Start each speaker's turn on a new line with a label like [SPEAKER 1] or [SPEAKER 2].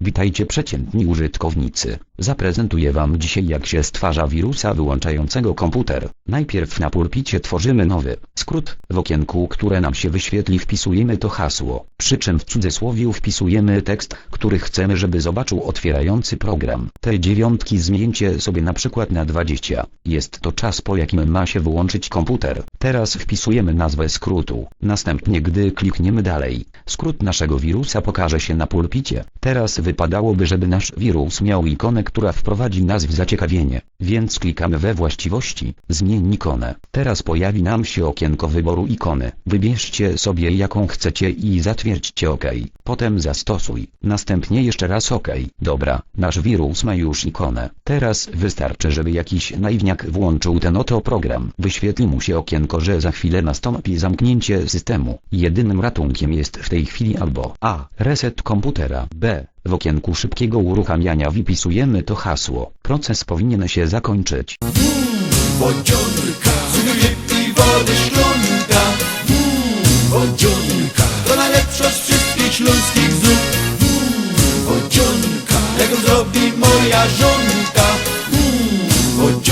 [SPEAKER 1] Witajcie przeciętni użytkownicy. Zaprezentuję wam dzisiaj jak się stwarza wirusa wyłączającego komputer. Najpierw na pulpicie tworzymy nowy skrót. W okienku, które nam się wyświetli wpisujemy to hasło. Przy czym w cudzysłowie wpisujemy tekst, który chcemy żeby zobaczył otwierający program. Te dziewiątki zmieńcie sobie na przykład na 20. Jest to czas po jakim ma się wyłączyć komputer. Teraz wpisujemy nazwę skrótu. Następnie gdy klikniemy dalej, skrót naszego wirusa pokaże się na pulpicie. Teraz wypadałoby żeby nasz wirus miał ikonę, która wprowadzi nas w zaciekawienie. Więc klikamy we właściwości, zmień ikonę. Teraz pojawi nam się okienko wyboru ikony. Wybierzcie sobie jaką chcecie i zatwierdźcie OK. Potem zastosuj. Następnie jeszcze raz OK. Dobra, nasz wirus ma już ikonę. Teraz wystarczy żeby jakiś naiwniak włączył ten oto program. Wyświetli mu się okienko, że za chwilę nastąpi zamknięcie systemu. Jedynym ratunkiem jest w tej chwili albo A. Reset komputera. B. W okienku szybkiego uruchamiania wpisujemy to hasło. Proces powinien się zakończyć.
[SPEAKER 2] Wodzionka, zmyje i wody szklonka mm, Wodzionka, to najlepsza z wszystkich śląskich zup. Mm, Wodzionka, jak ją zrobi moja żona